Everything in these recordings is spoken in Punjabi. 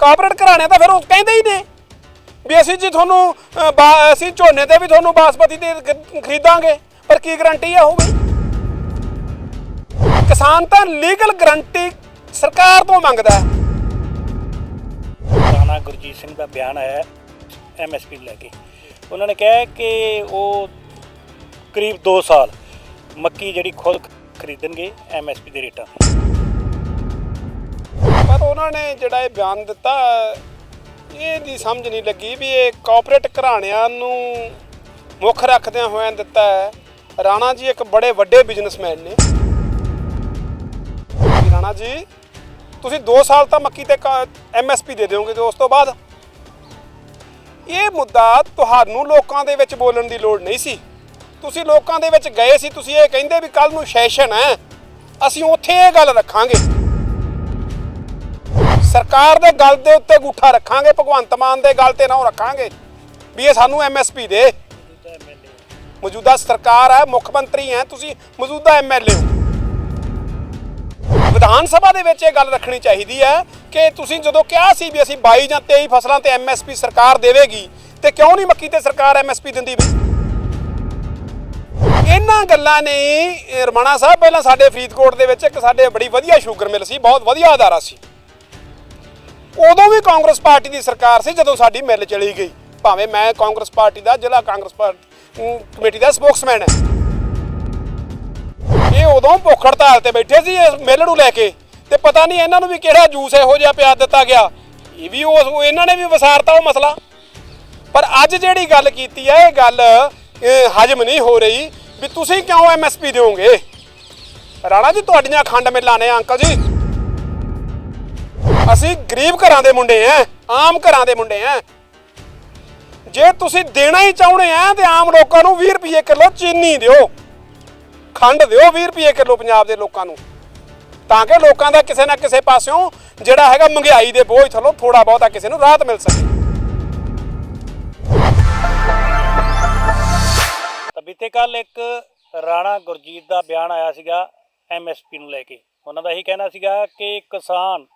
ਕਾਰਪੋਰੇਟ ਘਰਾਣੇ ਤਾਂ ਫਿਰ ਉਹ ਕਹਿੰਦੇ ਹੀ ਨੇ ਵੀ ਅਸੀਂ ਜੀ ਤੁਹਾਨੂੰ ਅ, ਬਾ- ਅਸੀਂ ਝੋਨੇ ਤੇ ਵੀ ਤੁਹਾਨੂੰ ਬਾਸਮਤੀ ਤੇ ਖ- ਖਰੀਦਾਂਗੇ ਪਰ ਕੀ ਗਾਰੰਟੀ ਆ ਉਹ ਵੀ ਕਿਸਾਨ ਤਾਂ ਲੀਗਲ ਗਾਰੰਟੀ ਸਰਕਾਰ ਤੋਂ ਮੰਗਦਾ ਹੈ। ਰਾਣਾ ਗੁਰਜੀਤ ਸਿੰਘ ਦਾ ਬਿਆਨ ਆਇਆ ਐਮਐਸਪੀ ਲੈ ਕੇ। ਉਹਨਾਂ ਨੇ ਕਿਹਾ ਕਿ ਉਹ ਕਰੀਬ 2 ਸਾਲ ਮੱਕੀ ਜਿਹੜੀ ਖੁਦ ਖਰੀਦਣਗੇ ਐਮਐਸਪੀ ਦੇ ਰੇਟਾਂ ਤੇ। ਪਰ ਉਹਨਾਂ ਨੇ ਜਿਹੜਾ ਇਹ ਬਿਆਨ ਦਿੱਤਾ ਇਹ ਦੀ ਸਮਝ ਨਹੀਂ ਲੱਗੀ ਵੀ ਇਹ ਕਾਰਪੋਰੇਟ ਘਰਾਣਿਆਂ ਨੂੰ ਮੁੱਖ ਰੱਖਦਿਆਂ ਹੋਇਆਂ ਦਿੱਤਾ ਹੈ। ਰਾਣਾ ਜੀ ਇੱਕ ਬੜੇ ਵੱਡੇ ਬਿਜ਼ਨਸਮੈਨ ਨੇ। ਰਾਣਾ ਜੀ, ਤੁਸੀਂ 2 ਸਾਲ ਤਾਂ ਮੱਕੀ ਤੇ ਐਮਐਸਪੀ ਦੇ ਦਿਓਗੇ ਤੇ ਉਸ ਤੋਂ ਬਾਅਦ? ਇਹ ਮੁੱਦਾ ਤੁਹਾਨੂੰ ਲੋਕਾਂ ਦੇ ਵਿੱਚ ਬੋਲਣ ਦੀ ਲੋੜ ਨਹੀਂ ਸੀ। ਤੁਸੀਂ ਲੋਕਾਂ ਦੇ ਵਿੱਚ ਗਏ ਸੀ, ਤੁਸੀਂ ਇਹ ਕਹਿੰਦੇ ਵੀ ਕੱਲ ਨੂੰ ਸੈਸ਼ਨ ਹੈ। ਅਸੀਂ ਉੱਥੇ ਇਹ ਗੱਲ ਰੱਖਾਂਗੇ। ਸਰਕਾਰ ਦੇ ਗੱਲ ਦੇ ਉੱਤੇ ਗੂਠਾ ਰੱਖਾਂਗੇ, ਭਗਵੰਤ ਮਾਨ ਦੇ ਗੱਲ ਤੇ ਨਾ ਰੱਖਾਂਗੇ, ਵੀ ਇਹ ਸਾਨੂੰ ਐਮਐਸਪੀ ਦੇ। ਮੌਜੂਦਾ ਸਰਕਾਰ ਹੈ, ਮੁੱਖ ਮੰਤਰੀ ਹੈ, ਤੁਸੀਂ ਮੌਜੂਦਾ ਐਮਐਲਏ ਹੋ। ਵਿਧਾਨ ਸਭਾ ਦੇ ਵਿੱਚ ਇਹ ਗੱਲ ਰੱਖਣੀ ਚਾਹੀਦੀ ਹੈ ਕਿ ਤੁਸੀਂ ਜਦੋਂ ਕਿਹਾ ਸੀ ਵੀ ਅਸੀਂ 22 ਜਾਂ 23 ਫਸਲਾਂ ਤੇ ਐਮਐਸਪੀ ਸਰਕਾਰ ਦੇਵੇਗੀ, ਤੇ ਕਿਉਂ ਨਹੀਂ ਮੱਕੀ ਤੇ ਸਰਕਾਰ ਐਮਐਸਪੀ ਦਿੰਦੀ ਇਹਨਾਂ ਗੱਲਾਂ ਨੇ ਇਹ ਰਮਣਾ ਸਾਹਿਬ, ਪਹਿਲਾਂ ਸਾਡੇ ਫਰੀਦਕੋਟ ਦੇ ਵਿੱਚ ਇੱਕ ਸਾਡੇ ਬੜੀ ਵਧੀਆ ਸ਼ੂਗਰ ਮਿਲ ਸੀ, ਬਹੁਤ ਵਧੀਆ ਅਦਾਰਾ ਸੀ। ਉਦੋਂ ਵੀ ਕਾਂਗਰਸ ਪਾਰਟੀ ਦੀ ਸਰਕਾਰ ਸੀ, ਜਦੋਂ ਸਾਡੀ ਮਿਲ ਚਲੀ ਗਈ। ਭਾਵੇਂ ਮੈਂ ਕਾਂਗਰਸ ਪਾਰਟੀ ਦਾ ਜ਼ਿਲ੍ਹਾ ਕਾਂਗਰਸ ਪਾਰਟੀ ਕਮੇਟੀ ਦਾ ਸਪੋਕਸਮੈਨ ਹੈ। ਇਹ ਉਦੋਂ ਭੁੱਖ ਹੜਤਾਲ ਤੇ ਬੈਠੇ ਸੀ ਇਸ ਮਿਲ ਨੂੰ ਲੈ ਕੇ। ਤੇ ਪਤਾ ਨਹੀਂ ਇਹਨਾਂ ਨੂੰ ਵੀ ਕਿਹੜਾ ਜੂਸ ਇਹੋ ਜਿਹਾ ਪਿਆ ਦਿੱਤਾ ਗਿਆ। ਇਹ ਵੀ ਉਸ ਉਹ ਇਹਨਾਂ ਨੇ ਵੀ ਵਿਸਾਰਤਾ ਉਹ ਮਸਲਾ। ਪਰ ਅੱਜ ਜਿਹੜੀ ਗੱਲ ਕੀਤੀ ਹੈ, ਇਹ ਗੱਲ ਹਜਮ ਨਹੀਂ ਹੋ ਰਹੀ ਵੀ ਤੁਸੀਂ ਕਿਉਂ ਐਮਐਸਪੀ ਦਿਓਗੇ? ਰਾਣਾ ਜੀ, ਤੁਹਾਡੀਆਂ ਖੰਡ ਮਿਲਾਂ ਨੇ, ਅੰਕਲ ਜੀ। ਅਸੀਂ ਗਰੀਬ ਘਰਾਂ ਦੇ ਮੁੰਡੇ ਆ, ਆਮ ਘਰਾਂ ਦੇ ਮੁੰਡੇ ਆ। ਜੇ ਤੁਸੀਂ ਦੇਣਾ ਹੀ ਚਾਹੁੰਦੇ ਆ, ਤੇ ਆਮ ਲੋਕਾਂ ਨੂੰ 20 ਰੁਪਏ ਕਿਲੋ ਚੀਨੀ ਦਿਓ। ਖੰਡ ਦਿਓ 20 ਰੁਪਏ ਕਿਲੋ ਪੰਜਾਬ ਦੇ ਲੋਕਾਂ ਨੂੰ। ਤਾਂ ਕਿ ਲੋਕਾਂ ਦਾ ਕਿਸੇ ਨਾ ਕਿਸੇ ਪਾਸਿਓਂ ਜਿਹੜਾ ਹੈਗਾ ਮਹਿੰਗਾਈ ਦੇ ਬੋਝ ਥੱਲੋਂ ਥੋੜਾ ਬਹੁਤਾ ਕਿਸੇ ਨੂੰ ਰਾਹਤ ਮਿਲ ਸਕੇ। ਤਾਂ ਬੀਤੇ ਕੱਲ ਇੱਕ ਰਾਣਾ ਗੁਰਜੀਤ ਦਾ ਬਿਆਨ ਆਇਆ ਸੀਗਾ ਐਮਐਸਪੀ ਨੂੰ ਲੈ ਕੇ। ਉਹਨਾਂ ਦਾ ਇਹੀ ਕਹਿਣਾ ਸੀਗਾ ਕਿ ਕਿਸਾਨ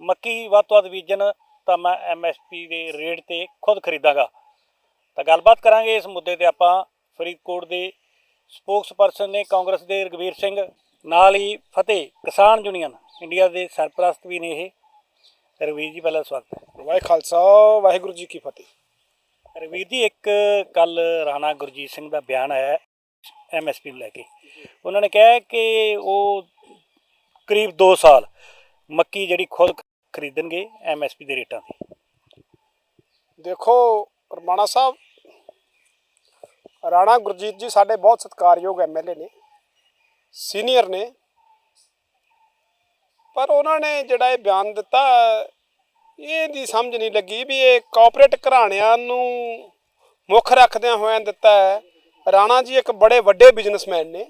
ਮੱਕੀ ਵੱਧ ਤੋਂ ਵੱਧ ਬੀਜਣ ਤਾਂ ਮੈਂ ਐਮਐਸਪੀ ਦੇ ਰੇਟ ਤੇ ਖੁਦ ਖਰੀਦਾਂਗਾ। ਤਾਂ ਗੱਲਬਾਤ ਕਰਾਂਗੇ ਇਸ ਮੁੱਦੇ ਤੇ ਆਪਾਂ। ਫਰੀਦਕੋਟ ਦੇ ਸਪੋਕਸਪਰਸਨ ਨੇ ਕਾਂਗਰਸ ਦੇ ਰਗਵੀਰ ਸਿੰਘ ਨਾਲ ਹੀ ਫਤਿਹ ਕਿਸਾਨ ਯੂਨੀਅਨ ਇੰਡੀਆ ਦੇ ਸਰਪ੍ਰਸਤ ਵੀ ਨੇ ਇਹ। ਰਗਵੀਰ ਜੀ ਪਹਿਲਾਂ ਸਵਾਗਤ ਹੈ। ਵਾਹਿ ਖਾਲਸਾ ਵਾਹਿਗੁਰੂ ਜੀ ਕੀ ਫਤਿਹ। ਰਵੀਰ ਜੀ ਇੱਕ ਕੱਲ ਰਾਣਾ ਗੁਰਜੀਤ ਸਿੰਘ ਦਾ ਬਿਆਨ ਆਇਆ ਐਮਐਸਪੀ ਨੂੰ ਲੈ ਕੇ। ਉਹਨਾਂ ਨੇ ਕਿਹਾ ਕਿ ਉਹ ਕਰੀਬ 2 ਸਾਲ ਮੱਕੀ ਜਿਹੜੀ ਖੁਦ ਖਰੀਦਣਗੇ ਐਮਐਸਪੀ ਦੇ ਰੇਟਾਂ ਤੇ। ਦੇਖੋ, ਰਮਾਣਾ ਸਾਹਿਬ, ਰਾਣਾ ਗੁਰਜੀਤ ਜੀ ਸਾਡੇ ਬਹੁਤ ਸਤਿਕਾਰਯੋਗ ਐਮਐਲਏ ਨੇ, ਸੀਨੀਅਰ ਨੇ। ਪਰ ਉਹਨਾਂ ਨੇ ਜਿਹੜਾ ਇਹ ਬਿਆਨ ਦਿੱਤਾ, ਇਹ ਦੀ ਸਮਝ ਨਹੀਂ ਲੱਗੀ ਵੀ ਇਹ ਕਾਰਪੋਰੇਟ ਘਰਾਣਿਆਂ ਨੂੰ ਮੁੱਖ ਰੱਖਦਿਆਂ ਹੋਇਆਂ ਦਿੱਤਾ ਹੈ। ਰਾਣਾ ਜੀ ਇੱਕ ਬੜੇ ਵੱਡੇ ਬਿਜ਼ਨਸਮੈਨ ਨੇ।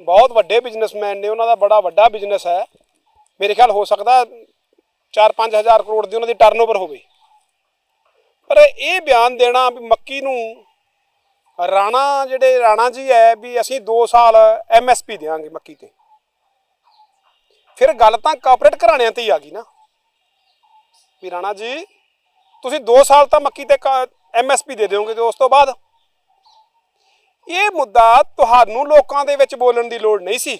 ਬਹੁਤ ਵੱਡੇ ਬਿਜ਼ਨਸਮੈਨ ਨੇ, ਉਹਨਾਂ ਦਾ ਬੜਾ ਵੱਡਾ ਬਿਜ਼ਨਸ ਹੈ। ਮੇਰੇ ਖਿਆਲ ਹੋ ਸਕਦਾ 4-5 ਹਜ਼ਾਰ ਕਰੋੜ ਦੀ ਉਹਨਾਂ ਦੀ ਟਰਨਓਵਰ ਹੋਵੇ। ਪਰ ਇਹ ਬਿਆਨ ਦੇਣਾ ਵੀ ਮੱਕੀ ਨੂੰ ਰਾਣਾ ਜਿਹੜੇ ਰਾਣਾ ਜੀ ਹੈ ਵੀ ਅਸੀਂ 2 ਸਾਲ ਐਮਐਸਪੀ ਦੇਵਾਂਗੇ ਮੱਕੀ ਤੇ। ਫਿਰ ਗੱਲ ਤਾਂ ਕਾਰਪੋਰੇਟ ਘਰਾਣਿਆਂ ਤੇ ਹੀ ਆ ਗਈ ਨਾ। ਵੀ ਰਾਣਾ ਜੀ, ਤੁਸੀਂ 2 ਸਾਲ ਤਾਂ ਮੱਕੀ ਤੇ ਐਮਐਸਪੀ ਦੇ ਦਿਓਗੇ ਤੇ ਉਸ ਤੋਂ ਬਾਅਦ ਇਹ ਮੁੱਦਾ ਤੁਹਾਨੂੰ ਲੋਕਾਂ ਦੇ ਵਿੱਚ ਬੋਲਣ ਦੀ ਲੋੜ ਨਹੀਂ ਸੀ।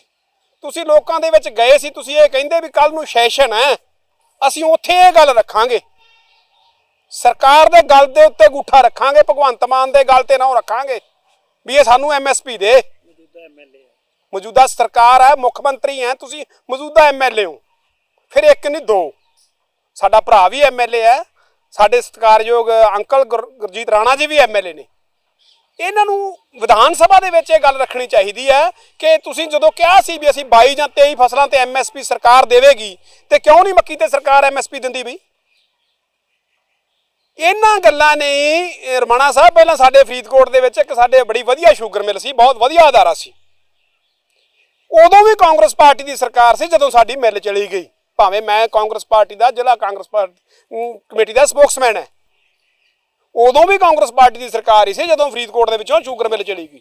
ਤੁਸੀਂ ਲੋਕਾਂ ਦੇ ਵਿੱਚ ਗਏ ਸੀ, ਤੁਸੀਂ ਇਹ ਕਹਿੰਦੇ ਵੀ ਕੱਲ ਨੂੰ ਸੈਸ਼ਨ ਹੈ। ਅਸੀਂ ਉੱਥੇ ਇਹ ਗੱਲ ਰੱਖਾਂਗੇ। ਸਰਕਾਰ ਦੇ ਗੱਲ ਦੇ ਉੱਤੇ ਗੂਠਾ ਰੱਖਾਂਗੇ ਭਗਵੰਤ ਮਾਨ ਦੇ ਗੱਲ ਤੇ ਨਾ ਰੱਖਾਂਗੇ। ਵੀ ਇਹ ਸਾਨੂੰ ਐਮਐਸਪੀ ਦੇ। ਮੌਜੂਦਾ ਸਰਕਾਰ ਹੈ ਮੁੱਖ ਮੰਤਰੀ ਹੈ ਤੁਸੀਂ ਮੌਜੂਦਾ ਐਮਐਲਏ ਹੋ। ਫਿਰ ਇੱਕ ਨਹੀਂ ਦੋ। ਸਾਡਾ ਭਰਾ ਵੀ ਐਮਐਲਏ ਹੈ। ਸਾਡੇ ਸਤਿਕਾਰਯੋਗ ਅੰਕਲ ਗੁਰ- ਗੁਰਜੀਤ ਰਾਣਾ ਜੀ ਵੀ ਐਮਐਲਏ ਨੇ। ਇਹਨਾਂ ਨੂੰ ਵਿਧਾਨ ਸਭਾ ਦੇ ਵਿੱਚ ਇਹ ਗੱਲ ਰੱਖਣੀ ਚਾਹੀਦੀ ਹੈ ਕਿ ਤੁਸੀਂ ਜਦੋਂ ਕਿਹਾ ਸੀ ਵੀ ਅਸੀਂ 22 ਜਾਂ 23 ਫਸਲਾਂ ਤੇ ਐਮਐਸਪੀ ਸਰਕਾਰ ਦੇਵੇਗੀ, ਤੇ ਕਿਉਂ ਨਹੀਂ ਮੱਕੀ ਤੇ ਸਰਕਾਰ ਐਮਐਸਪੀ ਦਿੰਦੀ ਬਈ? ਇਹਨਾਂ ਗੱਲਾਂ ਨੇ, ਇਹ ਰਮਣਾ ਸਾਹਿਬ ਪਹਿਲਾਂ ਸਾਡੇ ਫਰੀਦਕੋਟ ਦੇ ਵਿੱਚ ਇੱਕ ਸਾਡੇ ਬੜੀ ਵਧੀਆ ਸ਼ੂਗਰ ਮਿਲ ਸੀ, ਬਹੁਤ ਵਧੀਆ ਅਦਾਰਾ ਸੀ। ਉਦੋਂ ਵੀ ਕਾਂਗਰਸ ਪਾਰਟੀ ਦੀ ਸਰਕਾਰ ਸੀ, ਜਦੋਂ ਸਾਡੀ ਮਿਲ ਚਲੀ ਗਈ। ਭਾਵੇਂ ਮੈਂ ਕਾਂਗਰਸ ਪਾਰਟੀ ਦਾ, ਜ਼ਿਲ੍ਹਾ ਕਾਂਗਰਸ ਪਾਰਟੀ ਕਮੇਟੀ ਦਾ ਸਪੋਕਸਮੈਨ ਹੈ। ਉਦੋਂ ਵੀ ਕਾਂਗਰਸ ਪਾਰਟੀ ਦੀ ਸਰਕਾਰ ਹੀ ਸੀ ਜਦੋਂ ਫਰੀਦਕੋਟ ਦੇ ਵਿੱਚੋਂ ਸ਼ੂਗਰ ਮਿਲ ਚਲੀ ਗਈ।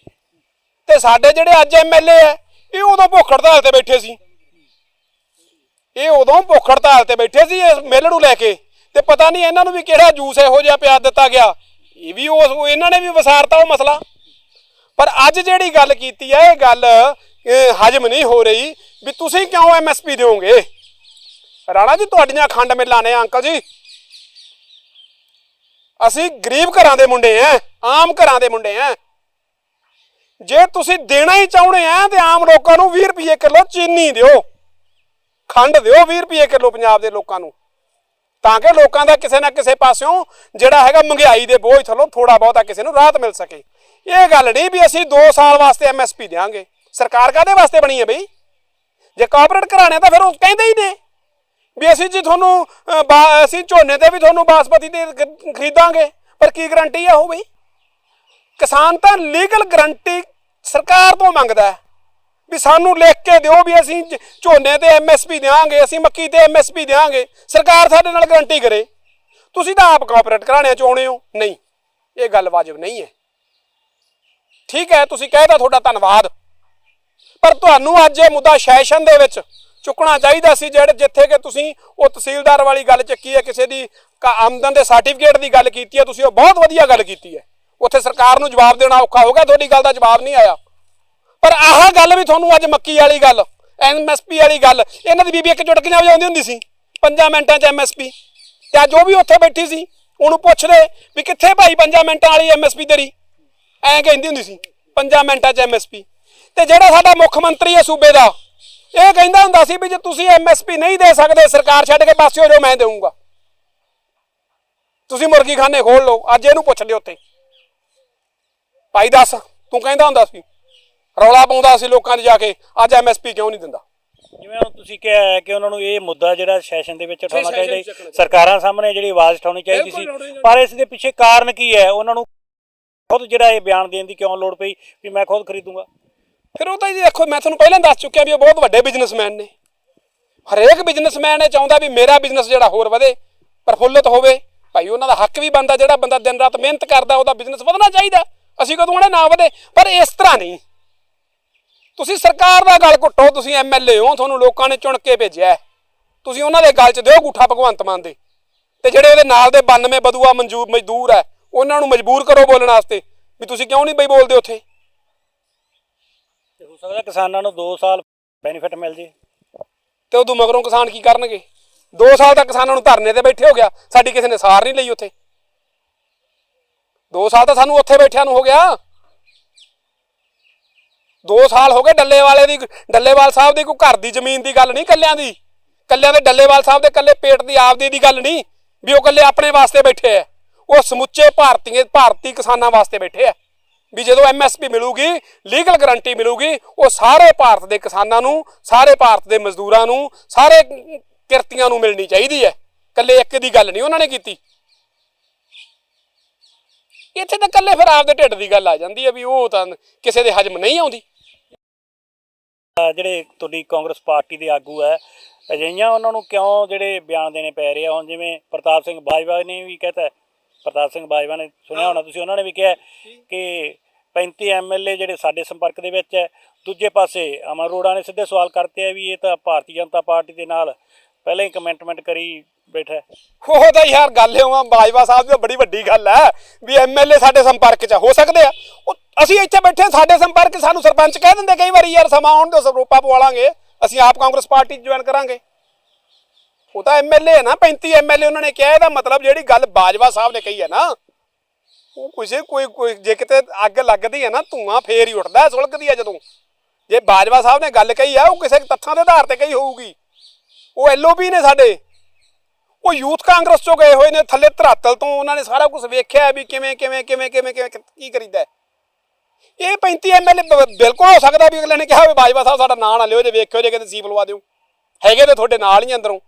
ਤੇ ਸਾਡੇ ਜਿਹੜੇ ਅੱਜ ਐਮਐਲਏ ਆ ਇਹ ਉਦੋਂ ਭੁੱਖ ਹੜਤਾਲ ਤੇ ਬੈਠੇ ਸੀ। ਇਹ ਉਦੋਂ ਭੁੱਖ ਹੜਤਾਲ ਤੇ ਬੈਠੇ ਸੀ ਇਸ ਮਿਲ ਨੂੰ ਲੈ ਕੇ। ਤੇ ਪਤਾ ਨਹੀਂ ਇਹਨਾਂ ਨੂੰ ਵੀ ਕਿਹੜਾ ਜੂਸ ਇਹੋ ਜਿਹਾ ਪਿਆ ਦਿੱਤਾ ਗਿਆ। ਇਹ ਵੀ ਉਸ ਉਹ ਇਹਨਾਂ ਨੇ ਵੀ ਵਿਸਾਰਤਾ ਉਹ ਮਸਲਾ। ਪਰ ਅੱਜ ਜਿਹੜੀ ਗੱਲ ਕੀਤੀ ਹੈ, ਇਹ ਗੱਲ ਹਜਮ ਨਹੀਂ ਹੋ ਰਹੀ ਵੀ ਤੁਸੀਂ ਕਿਉਂ ਐਮਐਸਪੀ ਦਿਓਗੇ? ਰਾਣਾ ਜੀ, ਤੁਹਾਡੀਆਂ ਖੰਡ ਮਿੱਲਾਂ ਨੇ ਅੰਕਲ ਜੀ। ਅਸੀਂ ਗਰੀਬ ਘਰਾਂ ਦੇ ਮੁੰਡੇ ਆ, ਆਮ ਘਰਾਂ ਦੇ ਮੁੰਡੇ ਆ। ਜੇ ਤੁਸੀਂ ਦੇਣਾ ਹੀ ਚਾਹੁੰਦੇ ਆ, ਤੇ ਆਮ ਲੋਕਾਂ ਨੂੰ 20 ਰੁਪਏ ਕਿਲੋ ਚੀਨੀ ਦਿਓ। ਖੰਡ ਦਿਓ 20 ਰੁਪਏ ਕਿਲੋ ਪੰਜਾਬ ਦੇ ਲੋਕਾਂ ਨੂੰ। ਤਾਂ ਕਿ ਲੋਕਾਂ ਦਾ ਕਿਸੇ ਨਾ ਕਿਸੇ ਪਾਸਿਓਂ ਜਿਹੜਾ ਹੈਗਾ ਮਹਿੰਗਾਈ ਦੇ ਬੋਝ ਥੱਲੋਂ ਥੋੜਾ ਬਹੁਤਾ ਕਿਸੇ ਨੂੰ ਰਾਹਤ ਮਿਲ ਸਕੇ। ਇਹ ਗੱਲ ਨਹੀਂ ਵੀ ਅਸੀਂ 2 ਸਾਲ ਵਾਸਤੇ ਐਮਐਸਪੀ ਦੇਾਂਗੇ ਸਰਕਾਰ ਕਾਦੇ ਵਾਸਤੇ ਬਣੀ ਹੈ ਬਈ? ਜੇ ਕਾਰਪੋਰੇਟ ਘਰਾਣੇ ਤਾਂ ਫਿਰ ਉਹ ਕਹਿੰਦੇ ਹੀ ਨੇ। ਵੀ ਅਸੀਂ ਜੀ ਤੁਹਾਨੂੰ ਬਾ- ਅਸੀਂ ਝੋਨੇ ਤੇ ਵੀ ਤੁਹਾਨੂੰ ਬਾਸਪਤੀ ਤੇ ਖਰੀਦਾਂਗੇ, ਪਰ ਕੀ ਗਰੰਟੀ ਆ ਉਹ ਬਈ? ਕਿਸਾਨ ਤਾਂ ਲੀਗਲ ਗਰੰਟੀ ਸਰਕਾਰ ਤੋਂ ਮੰਗਦਾ ਹੈ ਵੀ ਸਾਨੂੰ ਲਿਖ ਕੇ ਦਿਓ ਵੀ ਅਸੀਂ ਝੋਨੇ ਤੇ ਐਮਐਸਪੀ ਦੇਵਾਂਗੇ ਅਸੀਂ ਮੱਕੀ ਤੇ ਐਮਐਸਪੀ ਦੇਵਾਂਗੇ ਸਰਕਾਰ ਸਾਡੇ ਨਾਲ ਗਰੰਟੀ ਕਰੇ। ਤੁਸੀਂ ਤਾਂ ਆਪ ਕਾਰਪੋਰੇਟ ਘਰਾਣਿਆਂ ਚਾਹੁੰਦੇ ਹੋ। ਨਹੀਂ, ਇਹ ਗੱਲ ਵਾਜਬ ਨਹੀਂ ਹੈ। ਠੀਕ ਹੈ, ਤੁਸੀਂ ਕਹਿਦਾ ਤੁਹਾਡਾ ਧੰਨਵਾਦ। ਪਰ ਤੁਹਾਨੂੰ ਅੱਜ ਇਹ ਮੁੱਦਾ ਸੈਸ਼ਨ ਦੇ ਵਿੱਚ ਚੁੱਕਣਾ ਚਾਹੀਦਾ ਸੀ ਜਿਹੜੇ ਜਿੱਥੇ ਕਿ ਤੁਸੀਂ ਉਹ ਤਹਿਸੀਲਦਾਰ ਵਾਲੀ ਗੱਲ ਚੱਕੀ ਹੈ, ਕਿਸੇ ਦੀ ਕ- ਆਮਦਨ ਦੇ ਸਰਟੀਫਿਕੇਟ ਦੀ ਗੱਲ ਕੀਤੀ ਹੈ, ਤੁਸੀਂ ਉਹ ਬਹੁਤ ਵਧੀਆ ਗੱਲ ਕੀਤੀ ਹੈ। ਉੱਥੇ ਸਰਕਾਰ ਨੂੰ ਜਵਾਬ ਦੇਣਾ ਔਖਾ ਹੋ ਗਿਆ, ਤੁਹਾਡੀ ਗੱਲ ਦਾ ਜਵਾਬ ਨਹੀਂ ਆਇਆ। ਪਰ ਆਹ ਗੱਲ ਵੀ ਤੁਹਾਨੂੰ ਅੱਜ ਮੱਕੀ ਵਾਲੀ ਗੱਲ ਐਮਐਸਪੀ ਵਾਲੀ ਗੱਲ, ਇਹਨਾਂ ਦੀ ਬੀਬੀ ਇੱਕ ਚੁਟਕੀਆਂ ਵਜਾਉਂਦੀ ਹੁੰਦੀ ਸੀ, ਪੰਜਾਂ ਮਿੰਟਾਂ 'ਚ ਐਮਐਸਪੀ ਤੇ ਅੱਜ ਉਹ ਵੀ ਉੱਥੇ ਬੈਠੀ ਸੀ, ਉਹਨੂੰ ਪੁੱਛਦੇ ਵੀ ਕਿੱਥੇ ਭਾਈ ਪੰਜਾਂ ਮਿੰਟਾਂ ਵਾਲੀ ਐਮਐਸਪੀ ਤੇਰੀ? ਐਂ ਕਹਿੰਦੀ ਹੁੰਦੀ ਸੀ, ਪੰਜਾਂ ਮਿੰਟਾਂ 'ਚ ਐਮਐਸਪੀ ਤੇ ਜਿਹੜਾ ਸਾਡਾ ਮੁੱਖ ਮੰਤਰੀ ਹੈ ਸੂਬੇ ਦਾ ਇਹ ਕਹਿੰਦਾ ਹੁੰਦਾ ਸੀ ਵੀ ਜੇ ਤੁਸੀਂ ਐਮਐਸਪੀ ਨਹੀਂ ਦੇ ਸਕਦੇ ਸਰਕਾਰ ਛੱਡ ਕੇ ਪਾਸੇ ਹੋ ਜਾਓ ਮੈਂ ਦੇਵਾਂਗਾ ਤੁਸੀਂ ਮੁਰਗੀ ਖਾਨੇ ਖੋਲ ਲਓ ਅੱਜ ਇਹਨੂੰ ਪੁੱਛ ਲਿਓ ਉੱਥੇ। ਭਾਈ ਦੱਸ ਤੂੰ ਕਹਿੰਦਾ ਹੁੰਦਾ ਸੀ ਰੌਲਾ ਪਾਉਂਦਾ ਸੀ ਲੋਕਾਂ 'ਚ ਜਾ ਕੇ ਅੱਜ ਐਮਐਸਪੀ ਕਿਉਂ ਨਹੀਂ ਦਿੰਦਾ? ਜਿਵੇਂ ਹੁਣ ਤੁਸੀਂ ਕਿਹਾ ਹੈ ਕਿ ਉਹਨਾਂ ਨੂੰ ਇਹ ਮੁੱਦਾ ਜਿਹੜਾ ਸੈਸ਼ਨ ਦੇ ਵਿੱਚ ਉਠਾਉਣਾ ਚਾਹੀਦਾ ਸੀ ਸਰਕਾਰਾਂ ਸਾਹਮਣੇ ਜਿਹੜੀ ਆਵਾਜ਼ ਉਠਾਉਣੀ ਚਾਹੀਦੀ ਸੀ। ਪਰ ਇਸ ਦੇ ਪਿੱਛੇ ਕਾਰਨ ਕੀ ਹੈ? ਉਹਨਾਂ ਨੂੰ ਖੁਦ ਜਿਹੜਾ ਇਹ ਬਿਆਨ ਦੇਣ ਦੀ ਕਿਉਂ ਲੋੜ ਪਈ? ਵੀ ਮੈਂ ਖੁਦ ਖਰੀਦੂੰਗਾ। ਫਿਰ ਉਹ ਤਾਂ ਜੀ ਦੇਖੋ, ਮੈਂ ਤੁਹਾਨੂੰ ਪਹਿਲਾਂ ਦੱਸ ਚੁੱਕਿਆ ਵੀ ਉਹ ਬਹੁਤ ਵੱਡੇ ਬਿਜ਼ਨਸਮੈਨ ਨੇ। ਹਰੇਕ ਬਿਜ਼ਨਸਮੈਨ ਇਹ ਚਾਹੁੰਦਾ ਵੀ ਮੇਰਾ ਬਿਜ਼ਨਸ ਜਿਹੜਾ ਹੋਰ ਵਧੇ, ਪ੍ਰਫੁੱਲਤ ਹੋਵੇ। ਭਾਈ, ਉਹਨਾਂ ਦਾ ਹੱਕ ਵੀ ਬਣਦਾ, ਜਿਹੜਾ ਬੰਦਾ ਦਿਨ ਰਾਤ ਮਿਹਨਤ ਕਰਦਾ, ਉਹਦਾ ਬਿਜ਼ਨਸ ਵਧਣਾ ਚਾਹੀਦਾ। ਅਸੀਂ ਕਦੋਂ ਉਹਨੇ ਨਾ ਵਧੇ, ਪਰ ਇਸ ਤਰ੍ਹਾਂ ਨਹੀਂ। ਤੁਸੀਂ ਸਰਕਾਰ ਦਾ ਗੱਲ ਘੁੱਟੋ, ਤੁਸੀਂ ਐਮਐਲਏ ਹੋ, ਤੁਹਾਨੂੰ ਲੋਕਾਂ ਨੇ ਚੁਣ ਕੇ ਭੇਜਿਆ। ਤੁਸੀਂ ਉਹਨਾਂ ਦੇ ਗੱਲ 'ਚ ਦਿਓ ਗੂਠਾ ਭਗਵੰਤ ਮਾਨ ਦੇ। ਤੇ ਜਿਹੜੇ ਉਹਦੇ ਨਾਲ ਦੇ 92 ਬਦੂਆ ਮਨਜੂਰ ਮਜ਼ਦੂਰ ਹੈ, ਉਹਨਾਂ ਨੂੰ ਮਜਬੂਰ ਕਰੋ ਬੋਲਣ ਵਾਸਤੇ, ਵੀ ਤੁਸੀਂ ਕਿਉਂ ਨਹੀਂ ਬਈ ਬੋਲਦੇ ਉੱਥੇ? ਸਕਦਾ ਕਿਸਾਨਾਂ ਨੂੰ 2 ਸਾਲ ਬੈਨੀਫਿਟ ਮਿਲ ਜੇ। ਤੇ ਉਦੋਂ ਮਗਰੋਂ ਕਿਸਾਨ ਕੀ ਕਰਨਗੇ? 2 ਸਾਲ ਤੱਕ ਕਿਸਾਨਾਂ ਨੂੰ ਧਰਨੇ ਤੇ ਬੈਠੇ ਹੋ ਗਿਆ। ਸਾਡੀ ਕਿਸੇ ਨੇ ਸਾਰ ਨਹੀਂ ਲਈ ਉੱਥੇ। 2 ਸਾਲ ਤਾਂ ਸਾਨੂੰ ਉੱਥੇ ਬੈਠਿਆਂ ਨੂੰ ਹੋ ਗਿਆ। 2 ਸਾਲ ਹੋ ਗਏ ਡੱਲੇ ਵਾਲੇ ਦੀ, ਡੱਲੇਵਾਲ ਸਾਹਿਬ ਦੀ ਕੋਈ ਘਰ ਦੀ ਜ਼ਮੀਨ ਦੀ ਗੱਲ ਨਹੀਂ ਕੱਲਿਆਂ ਦੀ। ਕੱਲਿਆਂ ਦੇ ਡੱਲੇਵਾਲ ਸਾਹਿਬ ਦੇ ਕੱਲੇ ਪੇਟ ਦੀ ਆਪਦੀ ਦੀ ਗੱਲ ਨਹੀਂ, ਵੀ ਉਹ ਕੱਲੇ ਆਪਣੇ ਵਾਸਤੇ ਬੈਠੇ ਆ। ਉਹ ਸਮੁੱਚੇ ਭਾਰਤੀਏ ਭਾਰਤੀ ਕਿਸਾਨਾਂ ਵਾਸਤੇ ਬੈਠੇ ਆ। ਵੀ ਜਦੋਂ ਐਮਐਸਪੀ ਮਿਲੂਗੀ ਲੀਗਲ ਗਾਰੰਟੀ ਮਿਲੂਗੀ, ਉਹ ਸਾਰੇ ਭਾਰਤ ਦੇ ਕਿਸਾਨਾਂ ਨੂੰ, ਸਾਰੇ ਭਾਰਤ ਦੇ ਮਜ਼ਦੂਰਾਂ ਨੂੰ, ਸਾਰੇ ਕਿਰਤੀਆਂ ਨੂੰ ਮਿਲਣੀ ਚਾਹੀਦੀ ਹੈ। ਕੱਲੇ ਇੱਕ ਦੀ ਗੱਲ ਨਹੀਂ ਉਹਨਾਂ ਨੇ ਕੀਤੀ। ਇੱਥੇ ਤਾਂ ਕੱਲੇ ਫਿਰ ਆਪਦੇ ਢਿੱਡ ਦੀ ਗੱਲ ਆ ਜਾਂਦੀ ਹੈ ਵੀ ਉਹ ਤਾਂ ਕਿਸੇ ਦੇ ਹਜਮ ਨਹੀਂ ਆਉਂਦੀ। ਜਿਹੜੇ ਤੁਹਾਡੀ ਕਾਂਗਰਸ ਪਾਰਟੀ ਦੇ ਆਗੂ ਹੈ, ਅਜਿਹੀਆਂ ਉਹਨਾਂ ਨੂੰ ਕਿਉਂ ਜਿਹੜੇ ਬਿਆਨ ਦੇਣੇ ਪੈ ਰਹੇ ਆ? ਹੁਣ ਜਿਵੇਂ ਪ੍ਰਤਾਪ ਸਿੰਘ ਬਾਜਵਾ ਨੇ ਵੀ ਕਹਤਾ ਪ੍ਰਤਾਪ ਸਿੰਘ ਬਾਜਵਾ ਨੇ ਸੁਣਿਆ ਹੋਣਾ ਤੁਸੀਂ ਉਹਨਾਂ ਨੇ ਵੀ ਕਿਹਾ ਕਿ 35 ਐਮਐਲਏ ਜਿਹੜੇ ਸਾਡੇ ਸੰਪਰਕ ਦੇ ਵਿੱਚ ਹੈ ਦੂਜੇ ਪਾਸੇ ਅਮਰ ਅਰੋੜਾ ਨੇ ਸਿੱਧੇ ਸਵਾਲ ਕਰਤੇ ਆ ਵੀ ਇਹ ਤਾਂ ਭਾਰਤੀ ਜਨਤਾ ਪਾਰਟੀ ਦੇ ਨਾਲ ਪਹਿਲਾਂ ਹੀ ਕਮੈਂਟਮੈਂਟ ਕਰੀ ਬੈਠਾ ਹੈ। ਉਹ ਤਾਂ ਯਾਰ ਗੱਲ ਹੋਵਾ ਬਾਜਵਾ ਸਾਹਿਬ ਦੀ ਤਾਂ ਬੜੀ ਵੱਡੀ ਗੱਲ ਹੈ ਵੀ ਐਮਐਲਏ ਸਾਡੇ ਸੰਪਰਕ 'ਚ। ਹੋ ਸਕਦੇ ਆ ਉਹ ਅਸੀਂ ਇੱਥੇ ਬੈਠੇ ਸਾਡੇ ਸੰਪਰਕ 'ਚ ਸਾਨੂੰ ਸਰਪੰਚ ਕਹਿ ਦਿੰਦੇ ਕਈ ਵਾਰੀ ਯਾਰ ਸਮਾਂ ਆਉਣ ਦਿਓ ਸਰੂਪਾ ਪਵਾ ਲਾਂਗੇ ਅਸੀਂ ਆਪ ਕਾਂਗਰਸ ਪਾਰਟੀ ਜੁਆਇਨ ਕਰਾਂਗੇ ਉਹ ਤਾਂ ਐਮਐਲਏ ਹੈ ਨਾ 35 ਐਮਐਲਏ ਉਹਨਾਂ ਨੇ ਕਿਹਾ ਇਹਦਾ ਮਤਲਬ ਜਿਹੜੀ ਗੱਲ ਬਾਜਵਾ ਸਾਹਿਬ ਨੇ ਕਹੀ ਹੈ ਨਾ ਉਹ ਕਿਸੇ ਕੋਈ ਕੋਈ ਜੇ ਕਿਤੇ ਅੱਗ ਲੱਗਦੀ ਹੈ ਨਾ ਧੂਆਂ ਫੇਰ ਹੀ ਉੱਠਦਾ ਹੈ, ਸੁਲਗਦੀ ਹੈ ਜਦੋਂ। ਜੇ ਬਾਜਵਾ ਸਾਹਿਬ ਨੇ ਗੱਲ ਕਹੀ ਆ ਉਹ ਕਿਸੇ ਤੱਥਾਂ ਦੇ ਆਧਾਰ ਤੇ ਕਹੀ ਹੋਊਗੀ। ਉਹ ਐਲਓਪੀ ਨੇ ਸਾਡੇ। ਉਹ ਯੂਥ ਕਾਂਗਰਸ ਚੋਂ ਗਏ ਹੋਏ ਨੇ ਥੱਲੇ ਧਰਾਤਲ ਤੋਂ ਉਹਨਾਂ ਨੇ ਸਾਰਾ ਕੁਝ ਵੇਖਿਆ ਵੀ ਕਿਵੇਂ ਕਿਵੇਂ ਕਿਵੇਂ ਕਿਵੇਂ ਕਿਵੇਂ ਕੀ ਕਰੀਦਾ ਹੈ। ਇਹ 35 ਐਮਐਲਏ ਬਿਲਕੁਲ ਹੋ ਸਕਦਾ ਵੀ ਅਗਲੇ ਨੇ ਕਿਹਾ ਵੀ ਬਾਜਵਾ ਸਾਹਿਬ ਸਾਡਾ ਨਾਂ ਨਾ ਲਿਓ ਜੇ ਵੇਖਿਓ ਜੇ ਕਿਤੇ ਸੀਪ ਲਵਾ ਦਿਓ। ਹੈਗੇ ਤੇ ਤੁਹਾਡੇ ਨਾਲ ਹੀ ਅੰਦਰੋਂ।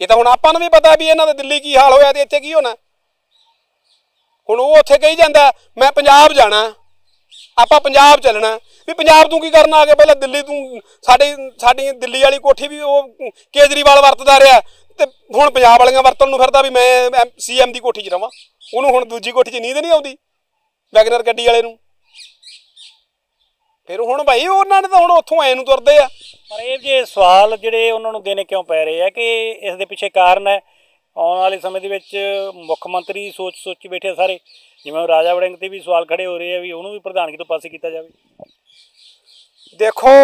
ਇਹ ਤਾਂ ਹੁਣ ਆਪਾਂ ਨੂੰ ਵੀ ਪਤਾ ਵੀ ਇਹਨਾਂ ਦਾ ਦਿੱਲੀ ਕੀ ਹਾਲ ਹੋਇਆ ਤੇ ਇੱਥੇ ਕੀ ਹੋਣਾ। ਹੁਣ ਉਹ ਉੱਥੇ ਕਹੀ ਜਾਂਦਾ, ਮੈਂ ਪੰਜਾਬ ਜਾਣਾ, ਆਪਾਂ ਪੰਜਾਬ ਚੱਲਣਾ। ਵੀ ਪੰਜਾਬ ਤੂੰ ਕੀ ਕਰਨ ਆ ਗਿਆ? ਪਹਿਲਾਂ ਦਿੱਲੀ ਤੂੰ, ਸਾਡੇ, ਸਾਡੀ ਦਿੱਲੀ ਵਾਲੀ ਕੋਠੀ ਵੀ ਉਹ ਕੇਜਰੀਵਾਲ ਵਰਤਦਾ ਰਿਹਾ। ਤੇ ਹੁਣ ਪੰਜਾਬ ਵਾਲੀਆਂ ਵਰਤਣ ਨੂੰ ਫਿਰਦਾ ਵੀ ਮੈਂ ਸੀਐਮ ਦੀ ਕੋਠੀ 'ਚ ਰਵਾਂ। ਉਹਨੂੰ ਹੁਣ ਦੂਜੀ ਕੋਠੀ 'ਚ ਨੀਂਦ ਨਹੀਂ ਆਉਂਦੀ, ਵੈਗਨਰ ਗੱਡੀ ਵਾਲੇ ਨੂੰ। ਫਿਰ ਹੁਣ ਭਾਈ ਉਹਨਾਂ ਨੇ ਤਾਂ ਹੁਣ ਉੱਥੋਂ ਐ ਨੂੰ ਤੁਰਦੇ ਆ। ਪਰ ਇਹ ਜੇ ਸਵਾਲ ਜਿਹੜੇ ਉਹਨਾਂ ਨੂੰ ਦੇਣੇ ਕਿਉਂ ਪੈ ਰਹੇ ਆ ਕਿ ਇਸ ਦੇ ਪਿੱਛੇ ਕਾਰਨ ਹੈ? ਆਉਣ ਵਾਲੇ ਸਮੇਂ ਦੇ ਵਿੱਚ ਮੁੱਖ ਮੰਤਰੀ ਸੋਚ ਸੋਚੀ ਬੈਠੇ ਆ ਸਾਰੇ। ਜਿਵੇਂ ਰਾਜਾ ਵੜਿੰਗ ਤੇ ਵੀ ਸਵਾਲ ਖੜੇ ਹੋ ਰਹੇ ਆ ਵੀ ਉਹਨੂੰ ਵੀ ਪ੍ਰਧਾਨਗੀ ਤੋਂ ਪਾਸੇ ਕੀਤਾ ਜਾਵੇ। ਦੇਖੋ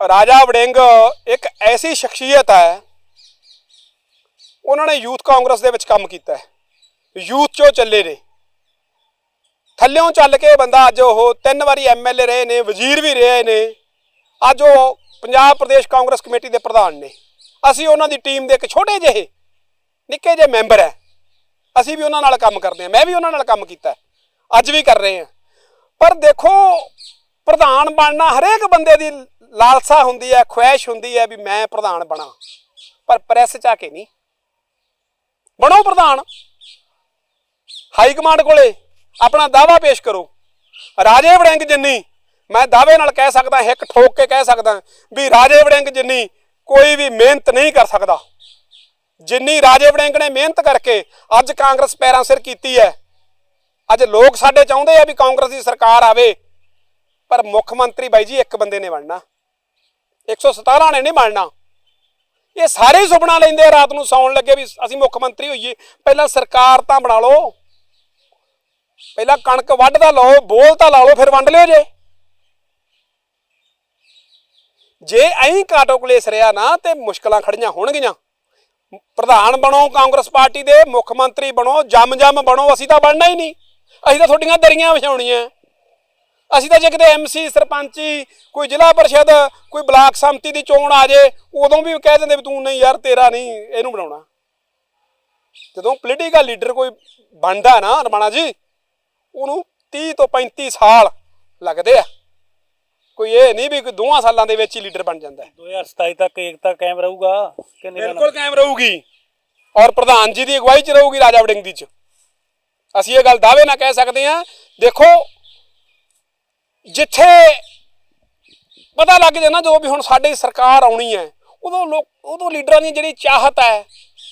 ਰਾਜਾ ਵੜਿੰਗ ਇੱਕ ਐਸੀ ਸ਼ਖਸੀਅਤ ਹੈ ਉਹਨਾਂ ਨੇ ਯੂਥ ਕਾਂਗਰਸ ਦੇ ਵਿੱਚ ਕੰਮ ਕੀਤਾ ਹੈ। ਯੂਥ ਚੋਂ ਚੱਲੇ ਨੇ। ਥੱਲਿਓਂ ਚੱਲ ਕੇ ਬੰਦਾ ਅੱਜ ਉਹ ਤਿੰਨ ਵਾਰੀ ਐਮਐਲਏ ਰਹੇ ਨੇ, ਵਜ਼ੀਰ ਵੀ ਰਹੇ ਨੇ। ਅੱਜ ਉਹ ਪੰਜਾਬ ਪ੍ਰਦੇਸ਼ ਕਾਂਗਰਸ ਕਮੇਟੀ ਦੇ ਪ੍ਰਧਾਨ ਨੇ। ਅਸੀਂ ਉਹਨਾਂ ਦੀ ਟੀਮ ਦੇ ਇੱਕ ਛੋਟੇ ਜਿਹੇ, ਨਿੱਕੇ ਜਿਹੇ ਮੈਂਬਰ ਹੈ ਅਸੀਂ ਵੀ ਉਹਨਾਂ ਨਾਲ ਕੰਮ ਕਰਦੇ ਹਾਂ, ਮੈਂ ਵੀ ਉਹਨਾਂ ਨਾਲ ਕੰਮ ਕੀਤਾ ਅੱਜ ਵੀ ਕਰ ਰਹੇ ਹਾਂ। ਪਰ ਦੇਖੋ, ਪ੍ਰਧਾਨ ਬਣਨਾ ਹਰੇਕ ਬੰਦੇ ਦੀ ਲਾਲਸਾ ਹੁੰਦੀ ਹੈ ਖੁਆਇਸ਼ ਹੁੰਦੀ ਹੈ ਵੀ ਮੈਂ ਪ੍ਰਧਾਨ ਬਣਾ। ਪਰ ਪ੍ਰੈਸ ਚ ਆ ਕੇ ਨਹੀਂ। ਬਣੋ ਪ੍ਰਧਾਨ। ਹਾਈ ਕਮਾਂਡ ਕੋਲੇ। ਆਪਣਾ ਦਾਵਾ ਪੇਸ਼ ਕਰੋ। ਰਾਜੇ ਵੜਿੰਗ ਜਿੰਨੀ, ਮੈਂ ਦਾਅਵੇ ਨਾਲ ਕਹਿ ਸਕਦਾ, ਇੱਕ ਠੋਕ ਕੇ ਕਹਿ ਸਕਦਾ, ਵੀ ਰਾਜੇ ਵੜਿੰਗ ਜਿੰਨੀ ਕੋਈ ਵੀ ਮਿਹਨਤ ਨਹੀਂ ਕਰ ਸਕਦਾ। ਜਿੰਨੀ ਰਾਜੇ ਵੜਿੰਗ ਨੇ ਮਿਹਨਤ ਕਰਕੇ ਅੱਜ ਕਾਂਗਰਸ ਪੈਰਾਂ ਸਿਰ ਕੀਤੀ ਹੈ, ਅੱਜ ਲੋਕ ਸਾਡੇ ਚਾਹੁੰਦੇ ਆ ਵੀ ਕਾਂਗਰਸ ਦੀ ਸਰਕਾਰ ਆਵੇ, ਪਰ ਮੁੱਖ ਮੰਤਰੀ ਬਾਈ ਜੀ, ਇੱਕ ਬੰਦੇ ਨੇ ਬਣਨਾ 117 ਨੇ ਨਹੀਂ ਬਣਨਾ। ਇਹ ਸਾਰੇ ਸੁਪਨਾ ਲੈਂਦੇ ਆ, ਰਾਤ ਨੂੰ ਸੌਣ ਲੱਗੇ ਵੀ ਅਸੀਂ ਮੁੱਖ ਮੰਤਰੀ ਹੋਈਏ, ਪਹਿਲਾਂ ਸਰਕਾਰ ਤਾਂ ਬਣਾ ਲਓ। ਪਹਿਲਾਂ ਕਣਕ ਵੱਢਦਾ ਲਓ, ਬੋਲ ਤਾਂ ਲਾ ਲਓ, ਫਿਰ ਵੰਡ ਲਿਓ ਜੇ। ਜੇ ਐਂ ਕਾਟੋ ਕਲੇਸ ਰਿਆ ਨਾ, ਤੇ ਮੁਸ਼ਕਲਾਂ ਖੜੀਆਂ ਹੋਣਗੀਆਂ। ਪ੍ਰਧਾਨ ਬਣੋ, ਕਾਂਗਰਸ ਪਾਰਟੀ ਦੇ ਮੁੱਖ ਮੰਤਰੀ ਬਣੋ ਜੰਮ ਜੰਮ ਬਣੋ, ਅਸੀਂ ਤਾਂ ਬਣਨਾ ਹੀ ਨਹੀਂ। ਅਸੀਂ ਤਾਂ ਤੁਹਾਡੀਆਂ ਦਰੀਆਂ ਵਿਛਾਉਣੀਆਂ। ਅਸੀਂ ਤਾਂ ਜੇ ਕਿਤੇ ਐਮਸੀ ਸਰਪੰਚੀ, ਕੋਈ ਜ਼ਿਲ੍ਹਾ ਪਰਿਸ਼ਦ, ਕੋਈ ਬਲਾਕ ਸੰਮਤੀ ਦੀ ਚੋਣ ਆ ਜੇ, ਉਦੋਂ ਵੀ ਕਹਿ ਦਿੰਦੇ ਵੀ ਤੂੰ ਨਹੀਂ ਯਾਰ, ਤੇਰਾ ਨਹੀਂ, ਇਹਨੂੰ ਬਣਾਉਣਾ। ਜਦੋਂ ਪੋਲੀਟੀਕਲ ਲੀਡਰ ਕੋਈ ਬਣਦਾ ਨਾ, ਰਮਾਣਾ ਜੀ ਉਹਨੂੰ 30 ਤੋਂ 35 ਸਾਲ ਲੱਗਦੇ ਆ। ਕੋਈ ਇਹ ਨਹੀਂ ਵੀ ਕੋਈ ਦੋਹਾਂ ਸਾਲਾਂ ਦੇ ਵਿੱਚ ਹੀ ਲੀਡਰ ਬਣ ਜਾਂਦਾ ਹੈ। 2027 ਤੱਕ ਏਕਤਾ ਕਾਇਮ ਰਹੂਗਾ ਕਿ ਨਹੀਂ ਬਿਲਕੁਲ ਕਾਇਮ ਰਹੂਗੀ। ਔਰ ਪ੍ਰਧਾਨ ਜੀ ਦੀ ਅਗਵਾਈ ਚ ਰਹੂਗੀ ਰਾਜਾ ਵੜਿੰਗ ਦੀ ਚ। ਅਸੀਂ ਇਹ ਗੱਲ ਦਾਅਵੇ ਨਾਲ ਕਹਿ ਸਕਦੇ ਹਾਂ ਦੇਖੋ ਜਿੱਥੇ ਪਤਾ ਲੱਗ ਜਾਣਾ ਜਦੋਂ ਵੀ ਹੁਣ ਸਾਡੀ ਸਰਕਾਰ ਆਉਣੀ ਹੈ ਉਦੋਂ ਲੋਕ ਉਦੋਂ ਲੀਡਰਾਂ ਦੀ ਜਿਹੜੀ ਚਾਹਤ ਹੈ